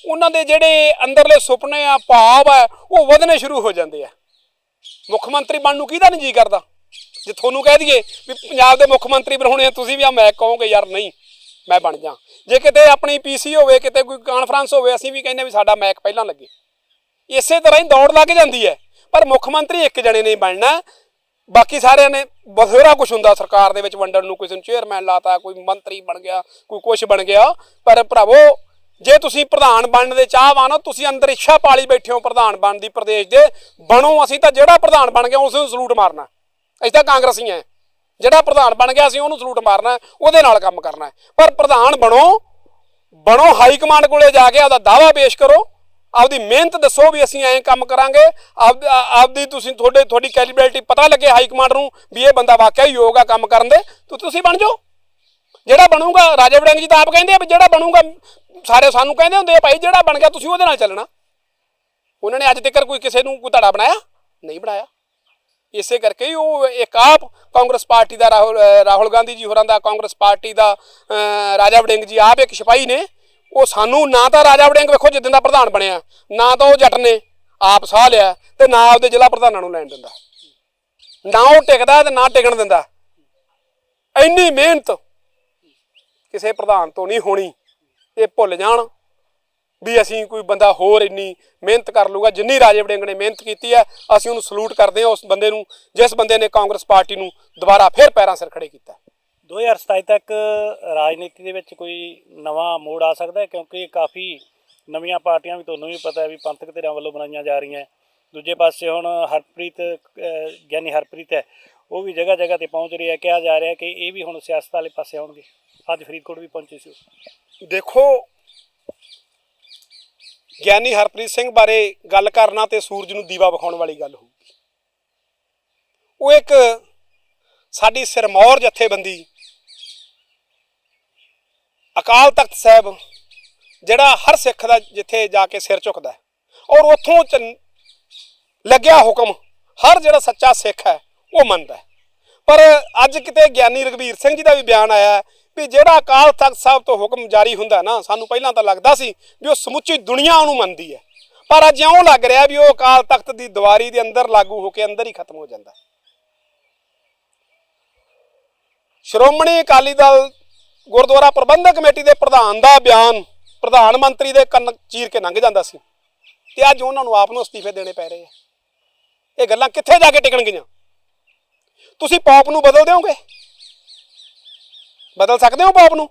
ਉਹਨਾਂ ਦੇ ਜਿਹੜੇ ਅੰਦਰਲੇ ਸੁਪਨੇ ਆ ਭਾਵ ਹੈ ਉਹ ਵਧਣੇ ਸ਼ੁਰੂ ਹੋ ਜਾਂਦੇ ਆ। ਮੁੱਖ ਮੰਤਰੀ ਬਣਨ ਨੂੰ ਕਿਹਦਾ ਨਹੀਂ ਜੀ ਕਰਦਾ? ਜੇ ਤੁਹਾਨੂੰ ਕਹਿ ਦਈਏ ਵੀ ਪੰਜਾਬ ਦੇ ਮੁੱਖ ਮੰਤਰੀ ਬਣਾਉਣੇ ਆ, ਤੁਸੀਂ ਵੀ ਆ, ਮੈਂ ਕਹੋਗੇ ਯਾਰ ਨਹੀਂ, ਮੈਂ ਬਣ ਜਾ। ਜੇ ਕਿਤੇ ਆਪਣੀ ਪੀਸੀ ਹੋਵੇ, ਕਿਤੇ ਕੋਈ ਕਾਨਫਰੰਸ ਹੋਵੇ, ਅਸੀਂ ਵੀ ਕਹਿੰਦੇ ਵੀ ਸਾਡਾ ਮੈਕ ਪਹਿਲਾਂ ਲੱਗੇ। ਇਸੇ ਤਰ੍ਹਾਂ ਹੀ ਦੌੜ ਲੱਗ ਜਾਂਦੀ ਹੈ। ਪਰ ਮੁੱਖ ਮੰਤਰੀ ਇੱਕ ਜਣੇ ਨਹੀਂ ਬਣਨਾ, ਬਾਕੀ ਸਾਰਿਆਂ ਨੇ ਬਥੇਰਾ ਕੁਝ ਹੁੰਦਾ। ਸਰਕਾਰ ਦੇ ਵਿੱਚ ਵੰਡਣ ਨੂੰ ਕਿਸੇ ਨੂੰ ਚੇਅਰਮੈਨ ਲਾਤਾ, ਕੋਈ ਮੰਤਰੀ ਬਣ ਗਿਆ, ਕੋਈ ਕੁਝ ਬਣ ਗਿਆ। ਪਰ ਭਰਾਵੋ ਜੇ ਤੁਸੀਂ ਪ੍ਰਧਾਨ ਬਣਨ ਦੇ ਚਾਹਵਾਨ ਹੋ, ਤੁਸੀਂ ਅੰਦਰ ਇੱਛਾ ਪਾਲੀ ਬੈਠੇ ਹੋ ਪ੍ਰਧਾਨ ਬਣਨ ਦੀ ਪ੍ਰਦੇਸ਼ ਦੇ, ਬਣੋ, ਅਸੀਂ ਤਾਂ ਜਿਹੜਾ ਪ੍ਰਧਾਨ ਬਣ ਗਿਆ ਉਸ ਨੂੰ ਸਲੂਟ ਮਾਰਨਾ। ਅਸੀਂ ਤਾਂ ਕਾਂਗਰਸੀ ਆ ਜਿਹੜਾ ਪ੍ਰਧਾਨ ਬਣ ਗਿਆ, ਅਸੀਂ ਉਹਨੂੰ ਸਲੂਟ ਮਾਰਨਾ ਉਹਦੇ ਨਾਲ ਕੰਮ ਕਰਨਾ ਪਰ ਪ੍ਰਧਾਨ ਬਣੋ ਬਣੋ, ਹਾਈ ਕਮਾਂਡ ਕੋਲੇ ਜਾ ਕੇ ਆਪਦਾ ਦਾਵਾ ਪੇਸ਼ ਕਰੋ। ਆਪਦੀ ਮਿਹਨਤ ਦੱਸੋ ਵੀ ਅਸੀਂ ਐਂ ਕੰਮ ਕਰਾਂਗੇ। ਆਪਦੀ ਤੁਸੀਂ ਤੁਹਾਡੇ ਤੁਹਾਡੀ ਕੈਲੀਬਿਲਿਟੀ ਪਤਾ ਲੱਗੇ ਹਾਈ ਕਮਾਂਡ ਨੂੰ ਵੀ ਇਹ ਬੰਦਾ ਵਾਕਿਆ ਹੀ ਯੋਗ ਆ ਕੰਮ ਕਰਨ ਦੇ ਤੁਸੀਂ ਬਣ ਜਾਓ। ਜਿਹੜਾ ਬਣੂਗਾ, ਰਾਜਾ ਵੜਿੰਗ ਜੀ ਤਾਂ ਆਪ ਕਹਿੰਦੇ ਆ ਵੀ ਜਿਹੜਾ ਬਣੂਗਾ ਸਾਰੇ ਸਾਨੂੰ ਕਹਿੰਦੇ ਹੁੰਦੇ ਆ ਭਾਈ, ਜਿਹੜਾ ਬਣ ਗਿਆ ਤੁਸੀਂ ਉਹਦੇ ਨਾਲ ਚੱਲਣਾ। ਉਹਨਾਂ ਨੇ ਅੱਜ ਤੱਕ ਕੋਈ ਕਿਸੇ ਨੂੰ ਕੋਈ ਧੜਾ ਬਣਾਇਆ? ਨਹੀਂ ਬਣਾਇਆ। ਇਸੇ ਕਰਕੇ ਹੀ ਉਹ ਇੱਕ ਆਪ ਕਾਂਗਰਸ ਪਾਰਟੀ ਦਾ ਰਾਹੁਲ ਰਾਹੁਲ ਗਾਂਧੀ ਜੀ ਹੋਰਾਂ ਦਾ, ਕਾਂਗਰਸ ਪਾਰਟੀ ਦਾ ਰਾਜਾ ਵੜਿੰਗ ਜੀ ਆਪ ਇੱਕ ਸਿਪਾਹੀ ਨੇ। ਉਹ ਸਾਨੂੰ ਨਾ ਤਾਂ ਰਾਜਾ ਵੜਿੰਗ ਵੇਖੋ ਜਿੱਦਾਂ ਦਾ ਪ੍ਰਧਾਨ ਬਣਿਆ, ਨਾ ਤਾਂ ਉਹ ਜੱਟ ਨੇ ਆਪ ਸਾਹ ਲਿਆ ਤੇ ਨਾ ਆਪਦੇ ਜ਼ਿਲ੍ਹਾ ਪ੍ਰਧਾਨਾਂ ਨੂੰ ਲੈਣ ਦਿੰਦਾ। ਨਾ ਉਹ ਟਿਕਦਾ ਤੇ ਨਾ ਟਿਕਣ ਦਿੰਦਾ। ਇੰਨੀ ਮਿਹਨਤ ਕਿਸੇ ਪ੍ਰਧਾਨ ਤੋਂ ਨਹੀਂ ਹੋਣੀ। ਇਹ ਭੁੱਲ ਜਾਣ ਵੀ ਅਸੀਂ ਕੋਈ ਬੰਦਾ ਹੋਰ ਇੰਨੀ ਮਿਹਨਤ ਕਰ ਲੂਗਾ ਜਿੰਨੀ ਰਾਜੇ ਵੜਿੰਗ ਨੇ ਮਿਹਨਤ ਕੀਤੀ ਹੈ, ਅਸੀਂ ਉਹਨੂੰ ਸਲੂਟ ਕਰਦੇ ਹਾਂ ਉਸ ਬੰਦੇ ਨੂੰ, ਜਿਸ ਬੰਦੇ ਨੇ ਕਾਂਗਰਸ ਪਾਰਟੀ ਨੂੰ ਦੁਬਾਰਾ ਫਿਰ ਪੈਰਾਂ ਸਿਰ ਖੜੇ ਕੀਤਾ। 2027 ਤੱਕ ਰਾਜਨੀਤੀ ਦੇ ਵਿੱਚ ਕੋਈ ਨਵਾਂ ਮੋੜ ਆ ਸਕਦਾ ਹੈ? ਕਿਉਂਕਿ ਕਾਫੀ ਨਵੀਆਂ ਪਾਰਟੀਆਂ ਵੀ ਤੁਹਾਨੂੰ ਵੀ ਪਤਾ ਹੈ ਵੀ ਪੰਥਕ ਧਿਰਾਂ ਵੱਲੋਂ ਬਣਾਈਆਂ ਜਾ ਰਹੀਆਂ ਦੂਜੇ ਪਾਸੇ ਹੁਣ ਹਰਪ੍ਰੀਤ ਗਿਆਨੀ ਹਰਪ੍ਰੀਤ ਹੈ, ਉਹ ਵੀ ਜਗ੍ਹਾ ਜਗ੍ਹਾ ਤੇ ਪਹੁੰਚ ਰਹੀ ਹੈ। ਕਿਹਾ ਜਾ ਰਿਹਾ ਕਿ ਇਹ ਵੀ ਹੁਣ ਸਿਆਸਤ ਵਾਲੇ ਪਾਸੇ ਆਉਣਗੇ। ਅੱਜ ਫਰੀਦਕੋਟ ਵੀ ਪਹੁੰਚੇ ਸੀ ਉਹ। ਦੇਖੋ, ਗਿਆਨੀ ਹਰਪ੍ਰੀਤ ਸਿੰਘ ਬਾਰੇ ਗੱਲ ਕਰਨਾ ਤੇ ਸੂਰਜ ਨੂੰ ਦੀਵਾ ਵਿਖਾਉਣ ਵਾਲੀ ਗੱਲ ਹੋਊਗੀ। ਉਹ ਇੱਕ ਸਾਡੀ ਸਿਰਮੌਰ ਜਥੇਬੰਦੀ, ਅਕਾਲ ਤਖਤ ਸਾਹਿਬ, ਜਿਹੜਾ ਹਰ ਸਿੱਖ ਦਾ ਜਿੱਥੇ ਜਾ ਕੇ ਸਿਰ ਝੁਕਦਾ ਔਰ ਉੱਥੋਂ ਚ- ਲੱਗਿਆ ਹੁਕਮ, ਹਰ ਜਿਹੜਾ ਸੱਚਾ ਸਿੱਖ ਹੈ, ਉਹ ਮੰਨਦਾ ਪਰ ਅੱਜ ਕਿਤੇ ਗਿਆਨੀ ਰਗਵੀਰ ਸਿੰਘ ਜੀ ਦਾ ਵੀ ਬਿਆਨ ਆਇਆ ਵੀ ਜਿਹੜਾ ਅਕਾਲ ਤਖਤ ਸਾਹਿਬ ਤੋਂ ਹੁਕਮ ਜਾਰੀ ਹੁੰਦਾ ਨਾ, ਸਾਨੂੰ ਪਹਿਲਾਂ ਤਾਂ ਲੱਗਦਾ ਸੀ ਵੀ ਉਹ ਸਮੁੱਚੀ ਦੁਨੀਆ ਉਹਨੂੰ ਮੰਨਦੀ ਹੈ। ਪਰ ਅੱਜ ਇਉਂ ਲੱਗ ਰਿਹਾ ਵੀ ਉਹ ਅਕਾਲ ਤਖਤ ਦੀ ਦੀਵਾਰੀ ਦੇ ਅੰਦਰ ਲਾਗੂ ਹੋ ਕੇ ਅੰਦਰ ਹੀ ਖਤਮ ਹੋ ਜਾਂਦਾ। ਸ਼੍ਰੋਮਣੀ ਅਕਾਲੀ ਦਲ ਗੁਰਦੁਆਰਾ ਪ੍ਰਬੰਧਕ ਕਮੇਟੀ ਦੇ ਪ੍ਰਧਾਨ ਦਾ ਬਿਆਨ ਪ੍ਰਧਾਨ ਮੰਤਰੀ ਦੇ ਕੰਨ ਚੀਰ ਕੇ ਲੰਘ ਜਾਂਦਾ ਸੀ। ਤੇ ਅੱਜ ਉਹਨਾਂ ਨੂੰ ਆਪ ਨੂੰ ਅਸਤੀਫੇ ਦੇਣੇ ਪੈ ਰਹੇ ਆ। ਇਹ ਗੱਲਾਂ ਕਿੱਥੇ ਜਾ ਕੇ ਟਿਕਣਗੀਆਂ? ਤੁਸੀਂ ਪੌਪ ਨੂੰ ਬਦਲ ਦਿਓਗੇ ਬਦਲ ਸਕਦੇ ਹੋ ਪੌਪ ਨੂੰ?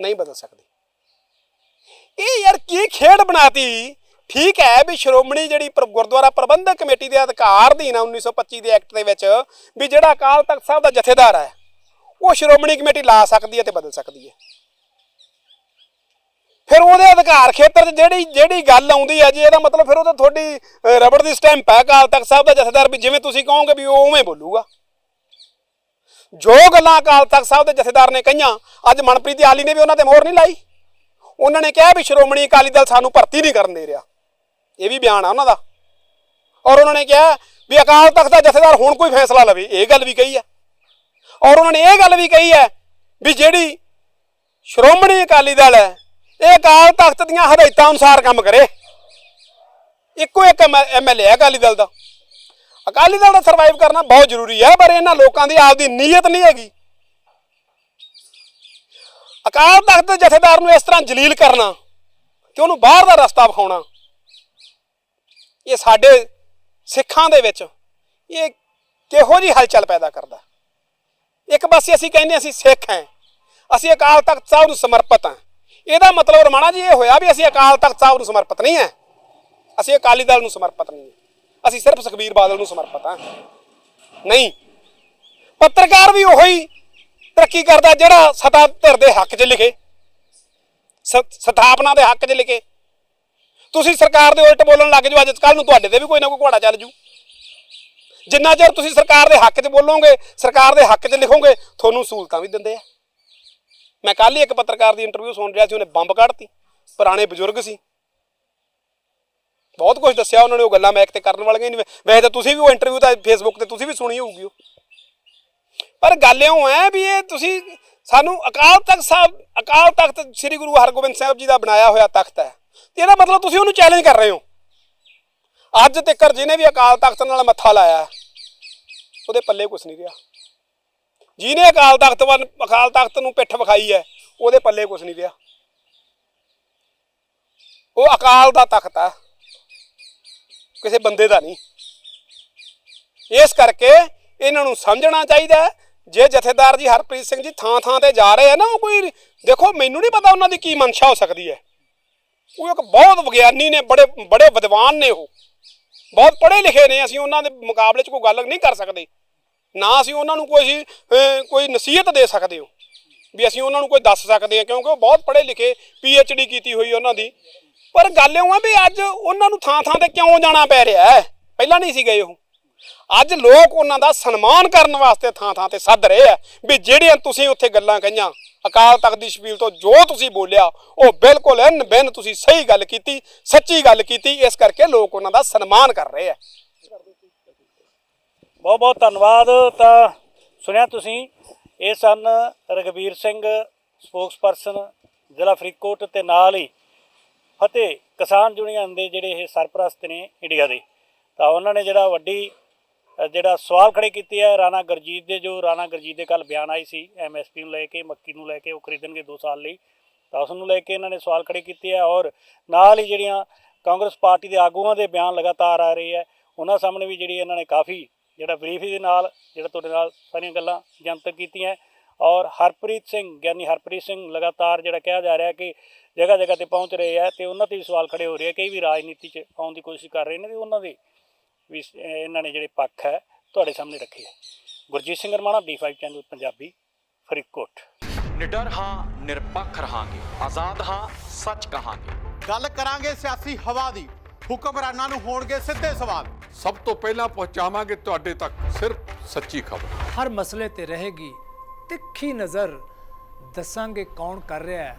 ਨਹੀਂ ਬਦਲ ਸਕਦੇ। ਇਹ ਯਾਰ ਕੀ ਖੇਡ ਬਣਾਤੀ? ਠੀਕ ਹੈ ਵੀ ਸ਼੍ਰੋਮਣੀ ਜਿਹੜੀ ਪ੍ਰ- ਗੁਰਦੁਆਰਾ ਪ੍ਰਬੰਧਕ ਕਮੇਟੀ ਦੇ ਅਧਿਕਾਰ ਅਧੀਨ ਆ 1925 ਦੇ ਐਕਟ ਦੇ ਵਿੱਚ ਵੀ ਜਿਹੜਾ ਅਕਾਲ ਤਖਤ ਸਾਹਿਬ ਦਾ ਜਥੇਦਾਰ ਹੈ, ਉਹ ਸ਼੍ਰੋਮਣੀ ਕਮੇਟੀ ਲਾ ਸਕਦੀ ਹੈ ਤੇ ਬਦਲ ਸਕਦੀ ਹੈ। ਫਿਰ ਉਹਦੇ ਅਧਿਕਾਰ ਖੇਤਰ 'ਚ ਜਿਹੜੀ ਜਿਹੜੀ ਗੱਲ ਆਉਂਦੀ ਹੈ ਜੀ, ਇਹਦਾ ਮਤਲਬ ਫਿਰ ਉਹ ਤਾਂ ਤੁਹਾਡੀ ਰਬੜ ਦੀ ਸਟੈਂਪ ਹੈ ਅਕਾਲ ਤਖਤ ਸਾਹਿਬ ਦਾ ਜਥੇਦਾਰ ਵੀ ਜਿਵੇਂ ਤੁਸੀਂ ਕਹੋਗੇ ਵੀ ਉਹ ਉਵੇਂ ਬੋਲੂਗਾ। ਜੋ ਗੱਲਾਂ ਅਕਾਲ ਤਖਤ ਸਾਹਿਬ ਦੇ ਜਥੇਦਾਰ ਨੇ ਕਹੀਆਂ, ਅੱਜ ਮਨਪ੍ਰੀਤ ਆਲੀ ਨੇ ਵੀ ਉਹਨਾਂ ਤੇ ਮੋਹਰ ਨਹੀਂ ਲਾਈ। ਉਹਨਾਂ ਨੇ ਕਿਹਾ ਵੀ ਸ਼੍ਰੋਮਣੀ ਅਕਾਲੀ ਦਲ ਸਾਨੂੰ ਭਰਤੀ ਨਹੀਂ ਕਰਨ ਦੇ ਰਿਹਾ। ਇਹ ਵੀ ਬਿਆਨ ਆ ਉਹਨਾਂ ਦਾ। ਔਰ ਉਹਨਾਂ ਨੇ ਕਿਹਾ ਵੀ ਅਕਾਲ ਤਖਤ ਦਾ ਜਥੇਦਾਰ ਹੁਣ ਕੋਈ ਫੈਸਲਾ ਲਵੇ, ਇਹ ਗੱਲ ਵੀ ਕਹੀ ਹੈ। ਔਰ ਉਹਨਾਂ ਨੇ ਇਹ ਗੱਲ ਵੀ ਕਹੀ ਹੈ ਵੀ ਜਿਹੜੀ ਸ਼੍ਰੋਮਣੀ ਅਕਾਲੀ ਦਲ ਹੈ, ਇਹ ਅਕਾਲ ਤਖਤ ਦੀਆਂ ਹਦਾਇਤਾਂ ਅਨੁਸਾਰ ਕੰਮ ਕਰੇ। ਇੱਕੋ ਇੱਕ ਐਮਐਲਏ ਹੈ ਅਕਾਲੀ ਦਲ ਦਾ। ਅਕਾਲੀ ਦਲ ਦਾ ਸਰਵਾਈਵ ਕਰਨਾ ਬਹੁਤ ਜ਼ਰੂਰੀ ਹੈ, ਪਰ ਇਹਨਾਂ ਲੋਕਾਂ ਦੀ ਆਪਦੀ ਨੀਅਤ ਨਹੀਂ ਹੈਗੀ। ਅਕਾਲ ਤਖਤ ਦੇ ਜਥੇਦਾਰ ਨੂੰ ਇਸ ਤਰ੍ਹਾਂ ਜਲੀਲ ਕਰਨਾ ਕਿ ਉਹਨੂੰ ਬਾਹਰ ਦਾ ਰਸਤਾ ਵਿਖਾਉਣਾ। ਇਹ ਸਾਡੇ ਸਿੱਖਾਂ ਦੇ ਵਿੱਚ ਇਹ ਕਿਹੋ ਜੀ ਹਲਚਲ ਪੈਦਾ ਕਰਦਾ। ਇੱਕ ਪਾਸੇ ਅਸੀਂ ਕਹਿੰਦੇ ਅਸੀਂ ਸਿੱਖ ਹਾਂ, ਅਸੀਂ ਅਕਾਲ ਤਖਤ ਸਾਹਿਬ ਨੂੰ ਸਮਰਪਿਤ ਹਾਂ। ਇਹਦਾ ਮਤਲਬ ਰਮਾਣਾ ਜੀ ਇਹ ਹੋਇਆ ਵੀ ਅਸੀਂ ਅਕਾਲ ਤਖਤ ਸਾਹਿਬ ਨੂੰ ਸਮਰਪਿਤ ਨਹੀਂ ਹੈ। ਅਸੀਂ ਅਕਾਲੀ ਦਲ ਨੂੰ ਸਮਰਪਿਤ ਨਹੀਂ ਹੈ। ਅਸੀਂ ਸਿਰਫ ਸੁਖਬੀਰ ਬਾਦਲ ਨੂੰ ਸਮਰਪਿਤ ਹਾਂ। ਨਹੀਂ, ਪੱਤਰਕਾਰ ਵੀ ਉਹੀ ਤਰੱਕੀ ਕਰਦਾ ਜਿਹੜਾ ਸਤਾ ਧਿਰ ਦੇ ਹੱਕ 'ਚ ਲਿਖੇ। ਸ- ਸਥਾਪਨਾ ਦੇ ਹੱਕ 'ਚ ਲਿਖੇ। ਤੁਸੀਂ ਸਰਕਾਰ ਦੇ ਉਲਟ ਬੋਲਣ ਲੱਗ ਜਾਓ, ਅੱਜ ਕੱਲ ਨੂੰ ਤੁਹਾਡੇ ਤੇ ਵੀ ਕੋਈ ਨਾ ਕੋਈ ਘੋੜਾ ਚੱਲ ਜੂ। ਜਿੰਨਾ ਚਿਰ ਤੁਸੀਂ ਸਰਕਾਰ ਦੇ ਹੱਕ 'ਚ ਬੋਲੋਗੇ, ਸਰਕਾਰ ਦੇ ਹੱਕ 'ਚ ਲਿਖੋਗੇ, ਤੁਹਾਨੂੰ ਸਹੂਲਤਾਂ ਵੀ ਦਿੰਦੇ ਆ। ਮੈਂ ਕੱਲ ਹੀ ਇੱਕ ਪੱਤਰਕਾਰ ਦੀ ਇੰਟਰਵਿਊ ਸੁਣ ਰਿਹਾ ਸੀ, ਉਹਨੇ ਬੰਬ ਕੱਢਤੀ। ਪੁਰਾਣੇ ਬਜ਼ੁਰਗ ਸੀ। ਬਹੁਤ ਕੁਝ ਦੱਸਿਆ ਉਹਨਾਂ ਨੇ, ਉਹ ਗੱਲਾਂ ਮੈਂ ਤੇ ਕਰਨ ਵਾਲੀਆਂ ਨਹੀਂ। ਵੈਸੇ ਤਾਂ ਤੁਸੀਂ ਵੀ ਉਹ ਇੰਟਰਵਿਊ ਤਾਂ ਫੇਸਬੁੱਕ ਤੇ ਤੁਸੀਂ ਵੀ ਸੁਣੀ ਹੋਊਗੀ ਉਹ। ਪਰ ਗੱਲ ਇਉਂ ਹੈ ਵੀ ਇਹ ਤੁਸੀਂ ਸਾਨੂੰ ਅਕਾਲ ਤਖਤ ਸਾਹਿਬ, ਅਕਾਲ ਤਖਤ ਸ੍ਰੀ ਗੁਰੂ ਹਰਗੋਬਿੰਦ ਸਾਹਿਬ ਜੀ ਦਾ ਬਣਾਇਆ ਹੋਇਆ ਤਖਤ ਹੈ। ਤੇ ਇਹਦਾ ਮਤਲਬ ਤੁਸੀਂ ਉਹਨੂੰ ਚੈਲੰਜ ਕਰ ਰਹੇ ਹੋ। ਅੱਜ ਤੱਕ ਜਿਹਨੇ ਵੀ ਅਕਾਲ ਤਖਤ ਨਾਲ ਮੱਥਾ ਲਾਇਆ, ਉਹਦੇ ਪੱਲੇ ਕੁਝ ਨਹੀਂ ਰਿਹਾ। ਜਿਹਨੇ ਅਕਾਲ ਤਖਤ ਵੱਲ, ਅਕਾਲ ਤਖਤ ਨੂੰ ਪਿੱਠ ਵਿਖਾਈ ਹੈ, ਉਹਦੇ ਪੱਲੇ ਕੁਝ ਨਹੀਂ ਰਿਹਾ। ਉਹ ਅਕਾਲ ਦਾ ਤਖਤ ਹੈ। ਕਿਸੇ ਬੰਦੇ ਦਾ ਨਹੀਂ। ਇਸ ਕਰਕੇ ਇਹਨਾਂ ਨੂੰ ਸਮਝਣਾ ਚਾਹੀਦਾ ਹੈ, ਜੇ ਜਥੇਦਾਰ ਜੀ ਹਰਪ੍ਰੀਤ ਸਿੰਘ ਜੀ ਥਾਂ ਥਾਂ ਤੇ ਜਾ ਰਹੇ ਆ ਨਾ ਉਹ ਕੋਈ ਦੇਖੋ ਮੈਨੂੰ ਨਹੀਂ ਪਤਾ ਉਹਨਾਂ ਦੀ ਕੀ ਮਨਸ਼ਾ ਹੋ ਸਕਦੀ ਹੈ। ਉਹ ਇੱਕ ਬਹੁਤ ਵਿਗਿਆਨੀ ਨੇ ਬੜੇ ਬੜੇ ਵਿਦਵਾਨ ਨੇ ਉਹ। ਬਹੁਤ ਪੜ੍ਹੇ ਲਿਖੇ ਨੇ ਅਸੀਂ ਉਹਨਾਂ ਦੇ ਮੁਕਾਬਲੇ 'ਚ ਕੋਈ ਗੱਲ ਨਹੀਂ ਕਰ ਸਕਦੇ। ਨਾ ਅਸੀਂ ਉਹਨਾਂ ਨੂੰ ਕੋਈ ਕੋਈ ਨਸੀਹਤ ਦੇ ਸਕਦੇ ਹੋ। ਵੀ ਅਸੀਂ ਉਹਨਾਂ ਨੂੰ ਕੋਈ ਦੱਸ ਸਕਦੇ ਹਾਂ ਕਿਉਂਕਿ ਉਹ ਬਹੁਤ ਪੜ੍ਹੇ ਲਿਖੇ ਡੀ ਕੀਤੀ ਹੋਈ ਉਹਨਾਂ ਦੀ। ਪਰ ਗੱਲ ਇਹ ਆ ਵੀ ਅੱਜ ਉਹਨਾਂ ਨੂੰ ਥਾਂ ਥਾਂ ਤੇ ਕਿਉਂ ਜਾਣਾ ਪੈ ਰਿਹਾ ਹੈ? ਪਹਿਲਾਂ ਨਹੀਂ ਸੀ ਗਏ ਉਹ। ਅੱਜ ਲੋਕ ਉਹਨਾਂ ਦਾ ਸਨਮਾਨ ਕਰਨ ਵਾਸਤੇ ਥਾਂ ਥਾਂ ਤੇ ਸੱਦ ਰਹੇ ਆ ਵੀ ਜਿਹੜੀਆਂ ਤੁਸੀਂ ਉੱਥੇ ਗੱਲਾਂ ਕਹੀਆਂ, ਅਕਾਲ ਤਖਤ ਦੀ ਸ਼ਬੀਲ ਤੋਂ ਜੋ ਤੁਸੀਂ ਬੋਲਿਆ, ਉਹ ਬਿਲਕੁਲ ਐਨ ਬਿਨ ਤੁਸੀਂ ਸਹੀ ਗੱਲ ਕੀਤੀ, ਸੱਚੀ ਗੱਲ ਕੀਤੀ, ਇਸ ਕਰਕੇ ਲੋਕ ਉਹਨਾਂ ਦਾ ਸਨਮਾਨ ਕਰ ਰਹੇ ਆ। ਬਹੁਤ ਬਹੁਤ ਧੰਨਵਾਦ। ਤਾਂ ਸੁਣਿਆ ਤੁਸੀਂ, ਇਹ ਸਨ ਰਗਵੀਰ ਸਿੰਘ ਸਪੋਕਸਪਰਸਨ ਜ਼ਿਲ੍ਹਾ ਫਰੀਦਕੋਟ ਤੇ ਨਾਲ ਹੀ ਫਤਿਹ ਕਿਸਾਨ ਯੂਨੀਅਨ ਦੇ ਜਿਹੜੇ ਇਹ ਸਰਪ੍ਰਸਤ ਨੇ ਇੰਡੀਆ ਦੇ। ਤਾਂ ਉਹਨਾਂ ਨੇ ਜਿਹੜਾ ਵੱਡੀ ਜਿਹੜਾ ਸਵਾਲ ਖੜੇ ਕੀਤੇ ਆ ਰਾਣਾ ਗੁਰਜੀਤ ਦੇ, ਜੋ ਰਾਣਾ ਗੁਰਜੀਤ ਦੇ ਕੱਲ ਬਿਆਨ ਆਈ ਸੀ ਐਮਐਸਪੀ ਨੂੰ ਲੈ ਕੇ, ਮੱਕੀ ਨੂੰ ਲੈ ਕੇ, ਉਹ ਖਰੀਦਣਗੇ 2 ਸਾਲ ਲਈ। ਤਾਂ ਉਸ ਨੂੰ ਲੈ ਕੇ ਇਹਨਾਂ ਨੇ ਸਵਾਲ ਖੜੇ ਕੀਤੇ ਆ ਔਰ ਨਾਲ ਹੀ ਜਿਹੜੀਆਂ ਕਾਂਗਰਸ ਪਾਰਟੀ ਦੇ ਆਗੂਆਂ ਦੇ ਬਿਆਨ ਲਗਾਤਾਰ ਆ ਰਹੇ ਆ, ਉਹਨਾਂ ਸਾਹਮਣੇ ਵੀ ਜਿਹੜੀ ਇਹਨਾਂ ਨੇ ਕਾਫੀ ਜਿਹੜਾ ਬਰੀਫੀ ਦੇ ਨਾਲ, ਜਿਹੜਾ ਤੁਹਾਡੇ ਨਾਲ ਸਾਰੀਆਂ ਗੱਲਾਂ ਜਨਤਕ ਕੀਤੀਆਂ। ਔਰ ਹਰਪ੍ਰੀਤ ਸਿੰਘ, ਗਿਆਨੀ ਹਰਪ੍ਰੀਤ ਸਿੰਘ ਲਗਾਤਾਰ ਜਿਹੜਾ ਕਿਹਾ ਜਾ ਰਿਹਾ ਕਿ ਜਗ੍ਹਾ ਜਗ੍ਹਾ ਤੇ ਪਹੁੰਚ ਰਹੇ ਆ ਤੇ ਉਹਨਾਂ ਤੇ ਵੀ ਸਵਾਲ ਖੜੇ ਹੋ ਰਹੇ ਆ ਕਈ ਵੀ ਰਾਜਨੀਤੀ 'ਚ ਆਉਣ ਦੀ ਕੋਸ਼ਿਸ਼ ਕਰ ਰਹੇ ਨੇ ਤੇ ਉਹਨਾਂ ਦੇ ਵੀ ਇਹਨਾਂ ਨੇ ਜਿਹੜੇ ਪੱਖ ਹੈ ਤੁਹਾਡੇ ਸਾਹਮਣੇ ਰੱਖੇ ਹੈ ਗੁਰਜੀਤ ਸਿੰਘ ਰਮਾਣਾ D5 ਚੈਨਲ ਪੰਜਾਬੀ ਫਰੀਦਕੋਟ। ਨਿਡਰ ਹਾਂ ਨਿਰਪੱਖ ਰਹਾਂਗੇ। ਆਜ਼ਾਦ ਹਾਂ ਸੱਚ ਕਹਾਂਗੇ। ਗੱਲ ਕਰਾਂਗੇ ਸਿਆਸੀ ਹਵਾ ਦੀ। ਹੁਕਮਰਾਨਾਂ ਨੂੰ ਹੋਣਗੇ ਸਿੱਧੇ ਸਵਾਲ। ਸਭ ਤੋਂ ਪਹਿਲਾਂ ਪਹੁੰਚਾਵਾਂਗੇ ਤੁਹਾਡੇ ਤੱਕ ਸਿਰਫ ਸੱਚੀ ਖਬਰ। ਹਰ ਮਸਲੇ ਤੇ ਰਹੇਗੀ ਤਿੱਖੀ ਨਜ਼ਰ। ਦੱਸਾਂਗੇ ਕੌਣ ਕਰ ਰਿਹਾ ਹੈ।